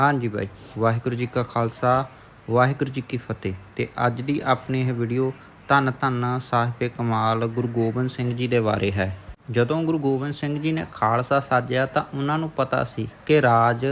ਹਾਂਜੀ ਬਾਈ, ਵਾਹਿਗੁਰੂ ਜੀ ਕਾ ਖਾਲਸਾ, ਵਾਹਿਗੁਰੂ ਜੀ ਕੀ ਫਤਿਹ। ਤੇ ਅੱਜ ਦੀ ਆਪਣੀ ਇਹ ਵੀਡੀਓ ਧੰਨ ਧੰਨ ਸਾਹਿਬੇ ਕਮਾਲ ਗੁਰੂ ਗੋਬਿੰਦ ਸਿੰਘ ਜੀ ਦੇ ਬਾਰੇ ਹੈ। ਜਦੋਂ ਗੁਰੂ ਗੋਬਿੰਦ ਸਿੰਘ ਜੀ ਨੇ ਖਾਲਸਾ ਸਾਜਿਆ ਤਾਂ ਉਹਨਾਂ ਨੂੰ ਪਤਾ ਸੀ ਕਿ ਰਾਜ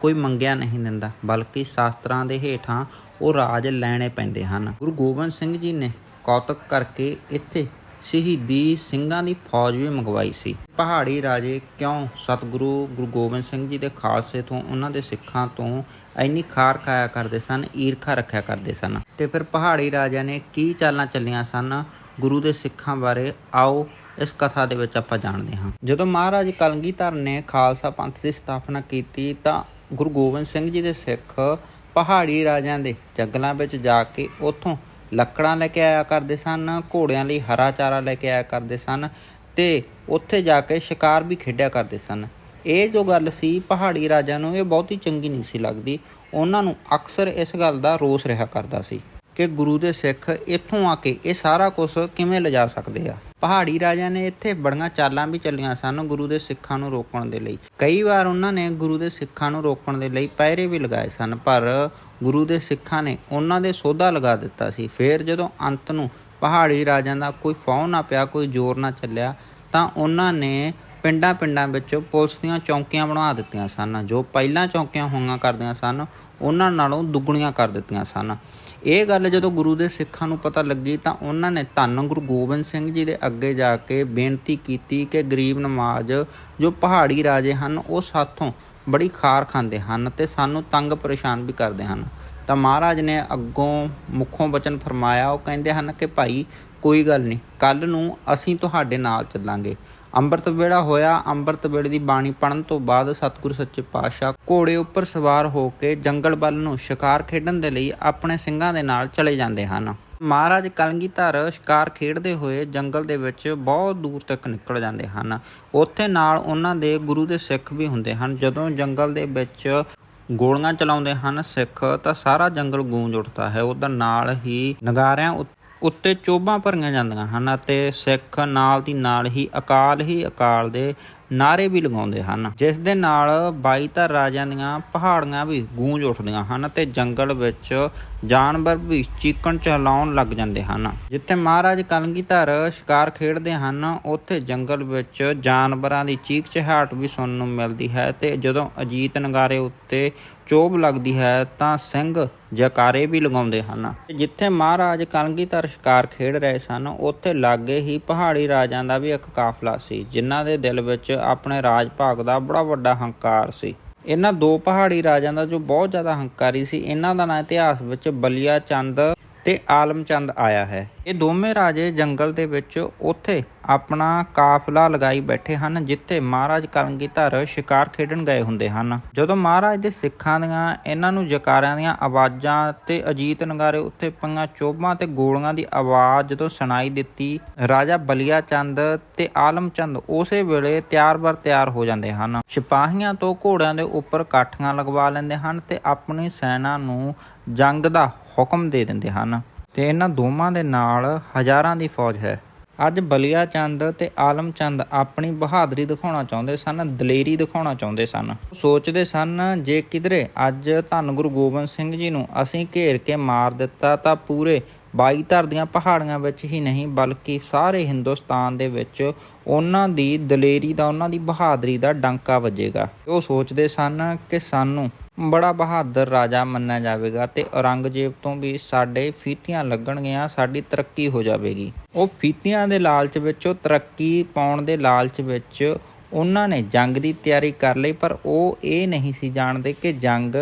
ਕੋਈ ਮੰਗਿਆ ਨਹੀਂ ਦਿੰਦਾ, ਬਲਕਿ ਸ਼ਾਸਤਰਾਂ ਦੇ ਹੇਠਾਂ ਉਹ ਰਾਜ ਲੈਣੇ ਪੈਂਦੇ ਹਨ। ਗੁਰੂ ਗੋਬਿੰਦ ਸਿੰਘ ਜੀ ਨੇ ਕੌਤਕ ਕਰਕੇ ਇੱਥੇ ਸ਼ਹੀਦੀ ਸਿੰਘਾਂ ਦੀ ਫੌਜ ਵੀ ਮੰਗਵਾਈ ਸੀ। ਪਹਾੜੀ ਰਾਜੇ ਕਿਉਂ ਸਤਿਗੁਰੂ ਗੁਰੂ ਗੋਬਿੰਦ ਸਿੰਘ ਜੀ ਦੇ ਖਾਲਸੇ ਤੋਂ ਉਹਨਾਂ ਦੇ ਸਿੱਖਾਂ ਤੋਂ ਇੰਨੀ ਖਾਰ ਖਾਇਆ ਕਰਦੇ ਸਨ, ਈਰਖਾ ਰੱਖਿਆ ਕਰਦੇ ਸਨ? ਤੇ ਫਿਰ ਪਹਾੜੀ ਰਾਜਿਆਂ ਨੇ ਕੀ ਚਾਲਾਂ ਚੱਲੀਆਂ ਸਨ? ਗੁਰੂ ਦੇ ਸਿੱਖਾਂ ਬਾਰੇ ਆਓ ਇਸ ਕਥਾ ਦੇ ਵਿੱਚ ਆਪਾਂ ਜਾਣਦੇ ਹਾਂ। ਜਦੋਂ ਮਹਾਰਾਜ ਕਲਗੀਧਰ ਨੇ ਖਾਲਸਾ ਪੰਥ ਦੀ ਸਥਾਪਨਾ ਕੀਤੀ ਤਾਂ ਗੁਰੂ ਗੋਬਿੰਦ ਸਿੰਘ ਜੀ ਦੇ ਸਿੱਖ ਪਹਾੜੀ ਰਾਜਿਆਂ ਦੇ ਜੰਗਲਾਂ ਵਿੱਚ ਜਾ ਕੇ ਉੱਥੋਂ ਲੱਕੜਾਂ ਲੈ ਕੇ ਆਇਆ ਕਰਦੇ ਸਨ, ਘੋੜਿਆਂ ਲਈ ਹਰਾ ਚਾਰਾ ਲੈ ਕੇ ਆਇਆ ਕਰਦੇ ਸਨ ਤੇ ਉੱਥੇ ਜਾ ਕੇ ਸ਼ਿਕਾਰ ਵੀ ਖੇਡਿਆ ਕਰਦੇ ਸਨ। ਇਹ ਜੋ ਗੱਲ ਸੀ ਪਹਾੜੀ ਰਾਜਿਆਂ ਨੂੰ ਇਹ ਬਹੁਤੀ ਚੰਗੀ ਨਹੀਂ ਸੀ ਲੱਗਦੀ। ਉਹਨਾਂ ਨੂੰ ਅਕਸਰ ਇਸ ਗੱਲ ਦਾ ਰੋਸ ਰਿਹਾ ਕਰਦਾ ਸੀ ਕਿ ਗੁਰੂ ਦੇ ਸਿੱਖ ਇੱਥੋਂ ਆ ਕੇ ਇਹ ਸਾਰਾ ਕੁਝ ਕਿਵੇਂ ਲਿਜਾ ਸਕਦੇ ਆ। ਪਹਾੜੀ ਰਾਜਿਆਂ ਨੇ ਇੱਥੇ ਬੜੀਆਂ ਚਾਲਾਂ ਵੀ ਚੱਲੀਆਂ ਸਨ ਗੁਰੂ ਦੇ ਸਿੱਖਾਂ ਨੂੰ ਰੋਕਣ ਦੇ ਲਈ। ਕਈ ਵਾਰ ਉਹਨਾਂ ਨੇ ਗੁਰੂ ਦੇ ਸਿੱਖਾਂ ਨੂੰ ਰੋਕਣ ਦੇ ਲਈ ਪਹਿਰੇ ਵੀ ਲਗਾਏ ਸਨ, ਪਰ ਗੁਰੂ ਦੇ ਸਿੱਖਾਂ ਨੇ ਉਹਨਾਂ ਦੇ ਸੋਧਾ ਲਗਾ ਦਿੱਤਾ ਸੀ। ਫਿਰ ਜਦੋਂ ਅੰਤ ਨੂੰ ਪਹਾੜੀ ਰਾਜਿਆਂ ਦਾ ਕੋਈ ਫੌ ਨਾ ਪਿਆ, ਕੋਈ ਜ਼ੋਰ ਨਾ ਚੱਲਿਆ, ਤਾਂ ਉਹਨਾਂ ਨੇ ਪਿੰਡਾਂ ਪਿੰਡਾਂ ਵਿੱਚ ਪੁਲਿਸ ਦੀਆਂ ਚੌਂਕੀਆਂ ਬਣਾ ਦਿੱਤੀਆਂ ਸਨ। ਜੋ ਪਹਿਲਾਂ ਚੌਂਕੀਆਂ ਹੋਈਆਂ ਕਰਦੀਆਂ ਸਨ, ਉਹਨਾਂ ਨਾਲੋਂ ਦੁੱਗਣੀਆਂ ਕਰ ਦਿੱਤੀਆਂ ਸਨ। ਇਹ ਗੱਲ ਜਦੋਂ ਗੁਰੂ ਦੇ ਸਿੱਖਾਂ ਨੂੰ ਪਤਾ ਲੱਗੀ, ਤਾਂ ਉਹਨਾਂ ਨੇ ਧੰਨ ਗੁਰੂ ਗੋਬਿੰਦ ਸਿੰਘ ਜੀ ਦੇ ਅੱਗੇ ਜਾ ਕੇ ਬੇਨਤੀ ਕੀਤੀ ਕਿ ਗਰੀਬ ਨਮਾਜ਼ ਜੋ ਪਹਾੜੀ ਰਾਜੇ ਹਨ, ਉਹ ਸਾਥੋਂ ਬੜੀ ਖਾਰ ਖਾਂਦੇ ਹਨ ਤੇ ਸਾਨੂੰ ਤੰਗ ਪਰੇਸ਼ਾਨ ਵੀ ਕਰਦੇ ਹਨ। ਤਾਂ ਮਹਾਰਾਜ ਨੇ ਅੱਗੋਂ ਮੁੱਖੋਂ ਬਚਨ ਫਰਮਾਇਆ, ਉਹ ਕਹਿੰਦੇ ਹਨ ਕਿ ਭਾਈ, ਕੋਈ ਗੱਲ ਨਹੀਂ ਕੱਲ ਨੂੰ ਅਸੀਂ ਤੁਹਾਡੇ ਨਾਲ ਚੱਲਾਂਗੇ। ਅੰਮ੍ਰਿਤ ਵੇਲਾ ਹੋਇਆ, ਅੰਮ੍ਰਿਤ ਵੇਲੇ ਦੀ ਬਾਣੀ ਪੜਨ ਤੋਂ ਬਾਅਦ ਸਤਿਗੁਰੂ ਸੱਚੇ ਪਾਤਸ਼ਾਹ ਘੋੜੇ ਉੱਪਰ ਸਵਾਰ ਹੋ ਕੇ ਜੰਗਲ ਵੱਲ ਨੂੰ ਸ਼ਿਕਾਰ ਖੇਡਣ ਦੇ ਲਈ ਆਪਣੇ ਸਿੰਘਾਂ ਦੇ ਨਾਲ ਚਲੇ ਜਾਂਦੇ ਹਨ। ਮਹਾਰਾਜ ਕਲਗੀਧਰ ਸ਼ਿਕਾਰ ਖੇਡਦੇ ਹੋਏ ਜੰਗਲ ਦੇ ਵਿੱਚ ਬਹੁਤ ਦੂਰ ਤੱਕ ਨਿਕਲ ਜਾਂਦੇ ਹਨ। ਉੱਥੇ ਨਾਲ ਉਹਨਾਂ ਦੇ ਗੁਰੂ ਦੇ ਸਿੱਖ ਵੀ ਹੁੰਦੇ ਹਨ। ਜਦੋਂ ਜੰਗਲ ਦੇ ਵਿੱਚ ਗੋਲੀਆਂ ਚਲਾਉਂਦੇ ਹਨ ਸਿੱਖ, ਤਾਂ ਸਾਰਾ ਜੰਗਲ ਗੂੰਜ ਉੱਠਦਾ ਹੈ। ਉਹਦਾ ਨਾਲ ਹੀ ਨਗਾਰਿਆਂ ਉੱਤੇ ਉੱਤੇ ਚੋਬਾਂ ਭਰੀਆਂ ਜਾਂਦੀਆਂ ਹਨ ਅਤੇ ਸਿੱਖ ਨਾਲ ਦੀ ਨਾਲ ਹੀ ਅਕਾਲ ਹੀ ਅਕਾਲ ਦੇ ਨਾਰੇ ਵੀ ਲਗਾਉਂਦੇ ਹਨ। ਜਿਸ ਦੇ ਨਾਲ 22 ਧਰ ਰਾਜਿਆਂ ਦੀਆਂ ਪਹਾੜੀਆਂ ਵੀ ਗੂੰਜ ਉੱਠਦੀਆਂ ਹਨ ਤੇ ਜੰਗਲ ਵਿੱਚ ਜਾਨਵਰ ਵੀ ਚੀਕਣ ਚਲਾਉਣ ਲੱਗ ਜਾਂਦੇ ਹਨ। ਜਿੱਥੇ ਮਹਾਰਾਜ ਕਲਗੀਧਰ ਸ਼ਿਕਾਰ ਖੇਡਦੇ ਹਨ, ਉੱਥੇ ਜੰਗਲ ਵਿੱਚ ਜਾਨਵਰਾਂ ਦੀ ਚੀਕ ਚਿਹਾਟ ਵੀ ਸੁਣਨ ਨੂੰ ਮਿਲਦੀ ਹੈ ਤੇ ਜਦੋਂ ਅਜੀਤ ਨਗਾਰੇ ਉੱਤੇ ਚੋਬ ਲੱਗਦੀ ਹੈ ਤਾਂ ਸਿੰਘ ਜਕਾਰੇ ਵੀ ਲਗਾਉਂਦੇ ਹਨ। ਜਿੱਥੇ ਮਹਾਰਾਜ ਕਲਗੀਧਰ ਸ਼ਿਕਾਰ ਖੇਡ ਰਹੇ ਸਨ, ਉੱਥੇ ਲਾਗੇ ਹੀ ਪਹਾੜੀ ਰਾਜਾਂ ਦਾ ਵੀ ਇੱਕ ਕਾਫਲਾ ਸੀ, ਜਿਨ੍ਹਾਂ ਦੇ ਦਿਲ ਵਿੱਚ ਆਪਣੇ ਰਾਜ ਭਾਗ ਦਾ ਬੜਾ ਵੱਡਾ ਹੰਕਾਰ ਸੀ। ਇਹਨਾਂ ਦੋ ਪਹਾੜੀ ਰਾਜਾਂ ਦਾ ਜੋ ਬਹੁਤ ਜ਼ਿਆਦਾ ਹੰਕਾਰੀ ਸੀ, ਇਹਨਾਂ ਦਾ ਨਾਂ ਇਤਿਹਾਸ ਵਿੱਚ ਬਲੀਆ ਚੰਦ ਤੇ ਆਲਮ ਚੰਦ ਆਇਆ ਹੈ। ਇਹ ਦੋਵੇਂ ਰਾਜੇ ਜੰਗਲ ਦੇ ਵਿੱਚ ਉੱਥੇ ਆਪਣਾ ਕਾਫਲਾ ਲਗਾਈ ਬੈਠੇ ਹਨ, ਜਿੱਥੇ ਮਹਾਰਾਜ ਕਲੰਗੀ ਧਰ ਸ਼ਿਕਾਰ ਖੇਡਣ ਗਏ ਹੁੰਦੇ ਹਨ। ਜਦੋਂ ਮਹਾਰਾਜ ਦੇ ਸਿੱਖਾਂ ਦੀਆਂ, ਇਹਨਾਂ ਨੂੰ ਜਕਾਰਿਆਂ ਦੀਆਂ ਆਵਾਜ਼ਾਂ ਤੇ ਅਜੀਤ ਨਗਾਰੇ ਉੱਤੇ ਪਈਆਂ ਚੋਬਾਂ ਤੇ ਗੋਲੀਆਂ ਦੀ ਆਵਾਜ਼ ਜਦੋਂ ਸੁਣਾਈ ਦਿੱਤੀ, ਰਾਜਾ ਬਲੀਆ ਚੰਦ ਤੇ ਆਲਮ ਚੰਦ ਉਸੇ ਵੇਲੇ ਤਿਆਰ-ਬਰ ਤਿਆਰ ਹੋ ਜਾਂਦੇ ਹਨ। ਸਿਪਾਹੀਆਂ ਤੋਂ ਘੋੜਿਆਂ ਦੇ ਉੱਪਰ ਕਾਠੀਆਂ ਲਗਵਾ ਲੈਂਦੇ ਹਨ ਤੇ ਆਪਣੀ ਸੈਨਾ ਨੂੰ ਜੰਗ ਦਾ ਹੁਕਮ ਦੇ ਦਿੰਦੇ ਹਨ। ਤੇ ਇਹਨਾਂ ਦੋਵਾਂ ਦੇ ਨਾਲ ਹਜ਼ਾਰਾਂ ਦੀ ਫੌਜ ਹੈ। ਅੱਜ ਬਲੀਆ ਚੰਦ ਤੇ ਆਲਮ ਚੰਦ ਆਪਣੀ ਬਹਾਦਰੀ ਦਿਖਾਉਣਾ ਚਾਹੁੰਦੇ ਸਨ, ਦਲੇਰੀ ਦਿਖਾਉਣਾ ਚਾਹੁੰਦੇ ਸਨ। ਸੋਚਦੇ ਸਨ, ਜੇ ਕਿਧਰੇ ਅੱਜ ਧੰਨ ਗੁਰੂ ਗੋਬਿੰਦ ਸਿੰਘ ਜੀ ਨੂੰ ਅਸੀਂ ਘੇਰ ਕੇ ਮਾਰ ਦਿੱਤਾ ਤਾਂ ਪੂਰੇ 22 ਧਰ ਦੀਆਂ ਪਹਾੜੀਆਂ ਵਿੱਚ ਹੀ ਨਹੀਂ, ਬਲਕਿ ਸਾਰੇ ਹਿੰਦੁਸਤਾਨ ਦੇ ਵਿੱਚ ਉਹਨਾਂ ਦੀ ਦਲੇਰੀ ਦਾ, ਉਹਨਾਂ ਦੀ ਬਹਾਦਰੀ ਦਾ ਡਾਂਕਾ ਵੱਜੇਗਾ। ਉਹ ਸੋਚਦੇ ਸਨ ਕਿ ਸਾਨੂੰ ਬੜਾ ਬਹਾਦਰ ਰਾਜਾ ਮੰਨਿਆ ਜਾਵੇਗਾ ਤੇ ਔਰੰਗਜ਼ੇਬ ਤੋਂ ਵੀ ਸਾਡੇ ਫੀਤੀਆਂ ਲੱਗਣਗੀਆਂ, ਸਾਡੀ ਤਰੱਕੀ ਹੋ ਜਾਵੇਗੀ। ਉਹ ਫੀਤੀਆਂ ਦੇ ਲਾਲਚ ਵਿੱਚ, ਉਹ ਤਰੱਕੀ ਪਾਉਣ ਦੇ ਲਾਲਚ ਵਿੱਚ ਉਹਨਾਂ ਨੇ ਜੰਗ ਦੀ ਤਿਆਰੀ ਕਰ ਲਈ, ਪਰ ਉਹ ਇਹ ਨਹੀਂ ਸੀ ਜਾਣਦੇ ਕਿ ਜੰਗ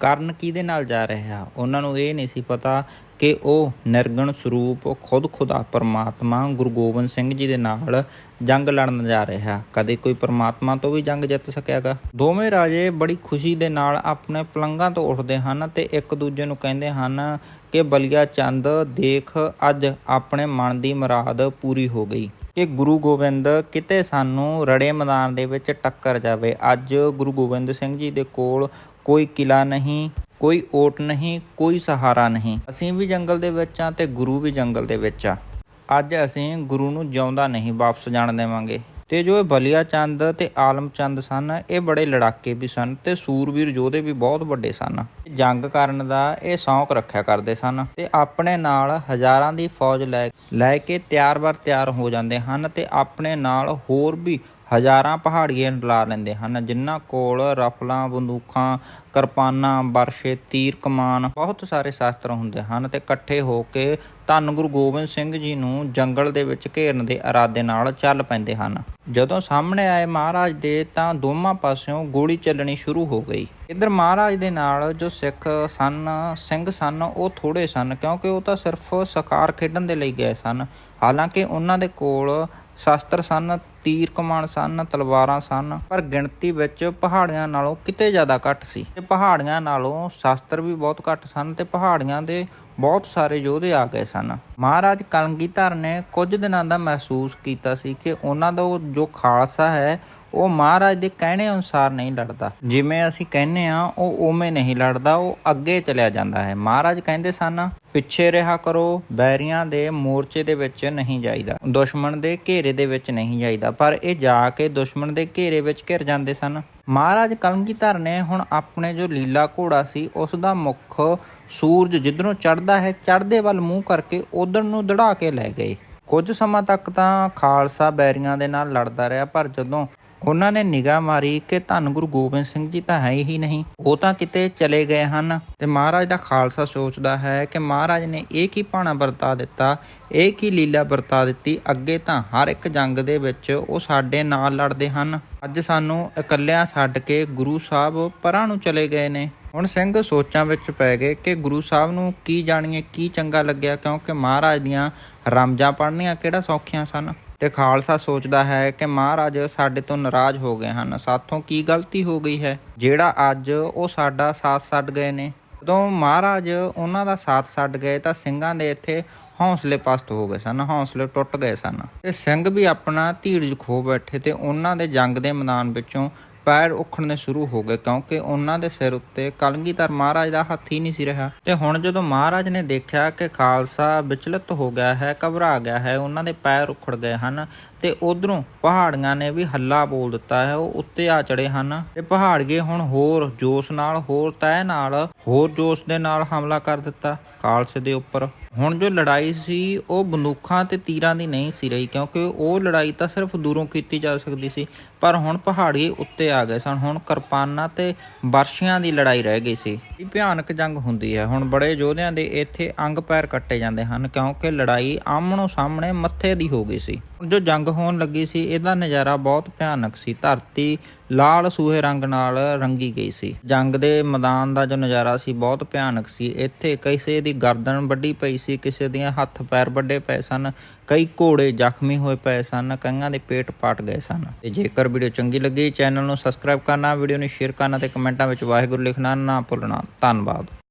ਕਰਨ ਕਿਹਦੇ ਨਾਲ ਜਾ ਰਿਹਾ। ਉਹਨਾਂ ਨੂੰ ਇਹ ਨਹੀਂ ਸੀ ਪਤਾ ਕਿ ਉਹ ਨਿਰਗਣ ਸਰੂਪ ਖੁਦ ਖੁਦਾ ਪਰਮਾਤਮਾ ਗੁਰੂ ਗੋਬਿੰਦ ਸਿੰਘ ਜੀ ਦੇ ਨਾਲ ਜੰਗ ਲੜਨ ਜਾ ਰਿਹਾ। ਕਦੇ ਕੋਈ ਪਰਮਾਤਮਾ ਤੋਂ ਵੀ ਜੰਗ ਜਿੱਤ ਸਕਿਆਗਾ ਦੋਵੇਂ ਰਾਜੇ ਬੜੀ ਖੁਸ਼ੀ ਦੇ ਨਾਲ ਆਪਣੇ ਪਲੰਘਾਂ ਤੋਂ ਉੱਠਦੇ ਹਨ ਤੇ ਇੱਕ ਦੂਜੇ ਨੂੰ ਕਹਿੰਦੇ ਹਨ ਕਿ ਬਲੀਆ ਚੰਦ, ਦੇਖ, ਅੱਜ ਆਪਣੇ ਮਨ ਦੀ ਮੁਰਾਦ ਪੂਰੀ ਹੋ ਗਈ। ਕਿ ਗੁਰੂ ਗੋਬਿੰਦ ਕਿਤੇ ਸਾਨੂੰ ਰੜੇ ਮੈਦਾਨ ਦੇ ਵਿੱਚ ਟੱਕਰ ਜਾਵੇ। ਅੱਜ ਗੁਰੂ ਗੋਬਿੰਦ ਸਿੰਘ ਜੀ ਦੇ ਕੋਲ ਕੋਈ ਕਿਲਾ ਨਹੀਂ। ਕੋਈ ਓਟ ਨਹੀਂ, ਕੋਈ ਸਹਾਰਾ ਨਹੀਂ। ਅਸੀਂ ਵੀ ਜੰਗਲ ਦੇ ਵਿੱਚ ਆ ਤੇ ਗੁਰੂ ਵੀ ਜੰਗਲ ਦੇ ਵਿੱਚ ਆ। ਅੱਜ ਅਸੀਂ ਗੁਰੂ ਨੂੰ ਜਿਉਂਦਾ ਨਹੀਂ, ਵਾਪਸ ਜਾਣ ਦੇਵਾਂਗੇ। ਤੇ ਜੋ ਇਹ ਬਲੀਆ ਚੰਦ ਤੇ ਆਲਮ ਚੰਦ ਸਨ, ਇਹ ਬੜੇ ਲੜਾਕੇ ਵੀ ਸਨ ਤੇ ਸੂਰਵੀਰ ਯੋਧੇ ਵੀ ਬਹੁਤ ਵੱਡੇ ਸਨ। ਜੰਗ ਕਰਨ ਦਾ ਇਹ ਸ਼ੌਂਕ ਰੱਖਿਆ ਕਰਦੇ ਸਨ ਤੇ ਆਪਣੇ ਨਾਲ ਹਜ਼ਾਰਾਂ ਦੀ ਫੌਜ ਲੈ ਲੈ ਕੇ ਤਿਆਰ-ਬਰ ਤਿਆਰ ਹੋ ਜਾਂਦੇ ਹਨ ਤੇ ਆਪਣੇ ਨਾਲ ਹੋਰ ਵੀ ਹਜ਼ਾਰਾਂ ਪਹਾੜੀਏ ਲਾ ਲੈਂਦੇ ਹਨ, ਜਿਨ੍ਹਾਂ ਕੋਲ ਰਫਲਾਂ, ਬੰਦੂਕਾਂ, ਕਿਰਪਾਨਾਂ, ਬਰਸ਼ੇ, ਤੀਰ, ਕਮਾਨ ਬਹੁਤ ਸਾਰੇ ਸ਼ਾਸਤਰ ਹੁੰਦੇ ਹਨ ਤੇ ਇਕੱਠੇ ਹੋ ਕੇ ਧੰਨ ਗੁਰੂ ਗੋਬਿੰਦ ਸਿੰਘ ਜੀ ਨੂੰ ਜੰਗਲ ਦੇ ਵਿੱਚ ਘੇਰਨ ਦੇ ਇਰਾਦੇ ਨਾਲ ਚੱਲ ਪੈਂਦੇ ਹਨ। ਜਦੋਂ ਸਾਹਮਣੇ ਆਏ ਮਹਾਰਾਜ ਦੇ ਤਾਂ ਦੋਵਾਂ ਪਾਸਿਓਂ ਗੋਲੀ ਚੱਲਣੀ ਸ਼ੁਰੂ ਹੋ ਗਈ। ਇੱਧਰ ਮਹਾਰਾਜ ਦੇ ਨਾਲ ਜੋ ਸਿੱਖ ਸਨ, ਸਿੰਘ ਸਨ, ਉਹ ਥੋੜੇ ਸਨ ਕਿਉਂਕਿ ਉਹ ਤਾਂ ਸਿਰਫ ਸਕਾਰ ਖੇਡਣ ਦੇ ਲਈ ਗਏ ਸਨ। ਹਾਲਾਂਕਿ ਉਹਨਾਂ ਦੇ ਕੋਲ ਸ਼ਾਸਤਰ ਸਨ ਤੀਰ ਕਮਾਨ ਸਨ, ਤਲਵਾਰਾਂ ਸਨ, ਪਰ ਗਿਣਤੀ ਵਿੱਚ ਪਹਾੜੀਆਂ ਨਾਲੋਂ ਕਿਤੇ ਜ਼ਿਆਦਾ ਘੱਟ ਸੀ। ਤੇ ਪਹਾੜੀਆਂ ਨਾਲੋਂ ਸ਼ਾਸਤਰ ਵੀ ਬਹੁਤ ਘੱਟ ਸਨ ਤੇ ਪਹਾੜੀਆਂ ਦੇ ਬਹੁਤ ਸਾਰੇ ਯੋਧੇ ਆ ਗਏ ਸਨ। ਮਹਾਰਾਜ ਕਲਗੀਧਰ ਨੇ ਕੁਝ ਦਿਨਾਂ ਦਾ ਮਹਿਸੂਸ ਕੀਤਾ ਸੀ ਕਿ ਉਹਨਾਂ ਦਾ ਜੋ ਖਾਲਸਾ ਹੈ, ਉਹ ਮਹਾਰਾਜ ਦੇ ਕਹਿਣੇ ਅਨੁਸਾਰ ਨਹੀਂ ਲੜਦਾ। ਜਿਵੇਂ ਅਸੀਂ ਕਹਿੰਨੇ ਆ ਉਹ ਉਵੇਂ ਨਹੀਂ ਲੜਦਾ, ਉਹ ਅੱਗੇ ਚਲਿਆ ਜਾਂਦਾ ਹੈ। ਮਹਾਰਾਜ ਕਹਿੰਦੇ ਸਨ, ਪਿੱਛੇ ਰਿਹਾ ਕਰੋ, ਬੈਰੀਆਂ ਦੇ ਮੋਰਚੇ ਦੇ ਵਿੱਚ ਨਹੀਂ ਜਾਈਦਾ, ਦੁਸ਼ਮਣ ਦੇ ਘੇਰੇ ਦੇ ਵਿੱਚ ਨਹੀਂ ਜਾਈਦਾ। ਪਰ ਇਹ ਜਾ ਕੇ ਦੁਸ਼ਮਣ ਦੇ ਘੇਰੇ ਵਿੱਚ ਘਿਰ ਜਾਂਦੇ ਸਨ। ਮਹਾਰਾਜ ਕਲਗੀਧਰ ਨੇ ਹੁਣ ਆਪਣੇ ਜੋ ਲੀਲਾ ਘੋੜਾ ਸੀ, ਉਸ ਦਾ ਮੁੱਖ ਸੂਰਜ ਜਿੱਧਰੋਂ ਚੜਦਾ ਹੈ, ਚੜ੍ਹਦੇ ਵੱਲ ਮੂੰਹ ਕਰਕੇ ਉਧਰ ਨੂੰ ਦੜਾ ਕੇ ਲੈ ਗਏ। ਕੁਝ ਸਮਾਂ ਤੱਕ ਤਾਂ ਖਾਲਸਾ ਬੈਰੀਆਂ ਦੇ ਨਾਲ ਲੜਦਾ ਰਿਹਾ, ਪਰ ਜਦੋਂ ਉਹਨਾਂ ਨੇ ਨਿਗਾਹ ਮਾਰੀ ਕਿ ਧੰਨ ਗੁਰੂ ਗੋਬਿੰਦ ਸਿੰਘ ਜੀ ਤਾਂ ਹੈ ਹੀ ਨਹੀਂ। ਉਹ ਤਾਂ ਕਿਤੇ ਚਲੇ ਗਏ ਹਨ। ਤੇ ਮਹਾਰਾਜ ਦਾ ਖਾਲਸਾ ਸੋਚਦਾ ਹੈ ਕਿ ਮਹਾਰਾਜ ਨੇ ਇਹ ਕੀ ਭਾਣਾ ਵਰਤਾ ਦਿੱਤਾ, ਇਹ ਕੀ ਲੀਲਾ ਵਰਤਾ ਦਿੱਤੀ, ਅੱਗੇ ਤਾਂ ਹਰ ਇੱਕ ਜੰਗ ਦੇ ਵਿੱਚ ਉਹ ਸਾਡੇ ਨਾਲ ਲੜਦੇ ਹਨ। ਅੱਜ ਸਾਨੂੰ ਇਕੱਲਿਆਂ ਛੱਡ ਕੇ ਗੁਰੂ ਸਾਹਿਬ ਪਰਾਂ ਨੂੰ ਚਲੇ ਗਏ ਨੇ। ਹੁਣ ਸਿੰਘ ਸੋਚਾਂ ਵਿੱਚ ਪੈ ਗਏ ਕਿ ਗੁਰੂ ਸਾਹਿਬ ਨੂੰ ਕੀ ਜਾਣੀਏ, ਕੀ ਚੰਗਾ ਲੱਗਿਆ, ਕਿਉਂਕਿ ਮਹਾਰਾਜ ਦੀਆਂ ਰਾਮਜ਼ਾਂ ਪੜ੍ਹਨੀਆਂ ਕਿਹੜਾ ਸੌਖੀਆਂ ਸਨ। ਤੇ ਖਾਲਸਾ ਸੋਚਦਾ ਹੈ ਕਿ ਮਹਾਰਾਜ ਸਾਡੇ ਤੋਂ ਨਾਰਾਜ਼ ਹੋ ਗਏ ਹਨ। ਸਾਥੋਂ ਕੀ ਗਲਤੀ ਹੋ ਗਈ ਹੈ? ਜਿਹੜਾ ਅੱਜ ਉਹ ਸਾਡਾ ਸਾਥ ਛੱਡ ਗਏ ਨੇ। ਜਦੋਂ ਮਹਾਰਾਜ ਉਹਨਾਂ ਦਾ ਸਾਥ ਛੱਡ ਗਏ ਤਾਂ ਸਿੰਘਾਂ ਦੇ ਇੱਥੇ ਹੌਸਲੇ ਪਸਤ ਹੋ ਗਏ ਸਨ, ਹੌਸਲੇ ਟੁੱਟ ਗਏ ਸਨ। ਤੇ ਸਿੰਘ ਵੀ ਆਪਣਾ ਧੀਰਜ ਖੋ ਬੈਠੇ ਤੇ ਉਹਨਾਂ ਦੇ ਜੰਗ ਦੇ ਮੈਦਾਨ ਵਿੱਚੋਂ ਪੈਰ ਉਖੜਨੇ ਸ਼ੁਰੂ ਹੋ ਗਏ ਕਿਉਂਕਿ ਉਹਨਾਂ ਦੇ ਸਿਰ ਉੱਤੇ ਕਲਗੀਧਰ ਮਹਾਰਾਜ ਦਾ ਹੱਥ ਹੀ ਨਹੀਂ ਸੀ ਰਿਹਾ। ਤੇ ਹੁਣ ਜਦੋਂ ਮਹਾਰਾਜ ਨੇ ਦੇਖਿਆ ਕਿ ਖਾਲਸਾ ਵਿਚਲਿਤ ਹੋ ਗਿਆ ਹੈ, ਘਬਰਾ ਗਿਆ ਹੈ, ਉਹਨਾਂ ਦੇ ਪੈਰ ਉਖੜ ਗਏ ਹਨ ਤੇ ਉਧਰੋਂ ਪਹਾੜੀਆਂ ਨੇ ਵੀ ਹੱਲਾ ਬੋਲ ਦਿੱਤਾ ਹੈ, ਉਹ ਉੱਤੇ ਆ ਚੜੇ ਹਨ ਤੇ ਪਹਾੜੀਏ ਹੁਣ ਹੋਰ ਜੋਸ਼ ਨਾਲ, ਹੋਰ ਤੈ ਨਾਲ, ਹੋਰ ਜੋਸ਼ ਦੇ ਨਾਲ ਹਮਲਾ ਕਰ ਦਿੱਤਾ। ਖਾਲਸੇ ਦੇ ਉੱਪਰ। ਹੁਣ ਜੋ ਲੜਾਈ ਸੀ, ਉਹ ਬੰਦੂਕਾਂ ਤੇ ਤੀਰਾਂ ਦੀ ਨਹੀਂ ਸੀ ਰਹੀ, ਕਿਉਂਕਿ ਉਹ ਲੜਾਈ ਤਾਂ ਸਿਰਫ ਦੂਰੋਂ ਕੀਤੀ ਜਾ ਸਕਦੀ ਸੀ, ਪਰ ਹੁਣ ਪਹਾੜੀ ਉੱਤੇ ਆ ਗਏ ਸਨ। ਹੁਣ ਕਿਰਪਾਨਾਂ ਤੇ ਬਰਸ਼ੀਆਂ ਦੀ ਲੜਾਈ ਰਹਿ ਗਈ ਸੀ। ਇਹ ਭਿਆਨਕ ਜੰਗ ਹੁੰਦੀ ਹੈ। ਹੁਣ ਬੜੇ ਯੋਧਿਆਂ ਦੇ ਇੱਥੇ ਅੰਗ ਪੈਰ ਕੱਟੇ ਜਾਂਦੇ ਹਨ, ਕਿਉਂਕਿ ਲੜਾਈ ਆਮਣੋ ਸਾਹਮਣੇ ਮੱਥੇ ਦੀ ਹੋ ਗਈ ਸੀ। ਜੋ ਜੰਗ ਹੋਣ ਲੱਗੀ ਸੀ, ਇਹਦਾ ਨਜ਼ਾਰਾ ਬਹੁਤ ਭਿਆਨਕ ਸੀ। ਧਰਤੀ ਲਾਲ ਸੂਹੇ ਰੰਗ ਨਾਲ ਰੰਗੀ ਗਈ ਸੀ। ਜੰਗ ਦੇ ਮੈਦਾਨ ਦਾ ਜੋ ਨਜ਼ਾਰਾ ਸੀ, ਬਹੁਤ ਭਿਆਨਕ ਸੀ। ਇੱਥੇ ਕਿਸੇ ਦੀ ਗਰਦਨ ਵੱਡੀ ਪਈ ਸੀ, ਕਿਸੇ ਦੀਆਂ ਹੱਥ ਪੈਰ ਵੱਡੇ ਪਏ ਸਨ, ਕਈ ਘੋੜੇ ਜ਼ਖਮੀ ਹੋਏ ਪਏ ਸਨ, ਕਈਆਂ ਦੇ ਪੇਟ ਪਾਟ ਗਏ ਸਨ। ਤੇ ਜੇਕਰ ਵੀਡੀਓ ਚੰਗੀ ਲੱਗੀ, ਚੈਨਲ ਨੂੰ ਸਬਸਕ੍ਰਾਈਬ ਕਰਨਾ, ਵੀਡੀਓ ਨੂੰ ਸ਼ੇਅਰ ਕਰਨਾ ਤੇ ਕਮੈਂਟਾਂ ਵਿੱਚ ਵਾਹਿਗੁਰੂ ਲਿਖਣਾ ਨਾ ਭੁੱਲਣਾ। ਧੰਨਵਾਦ।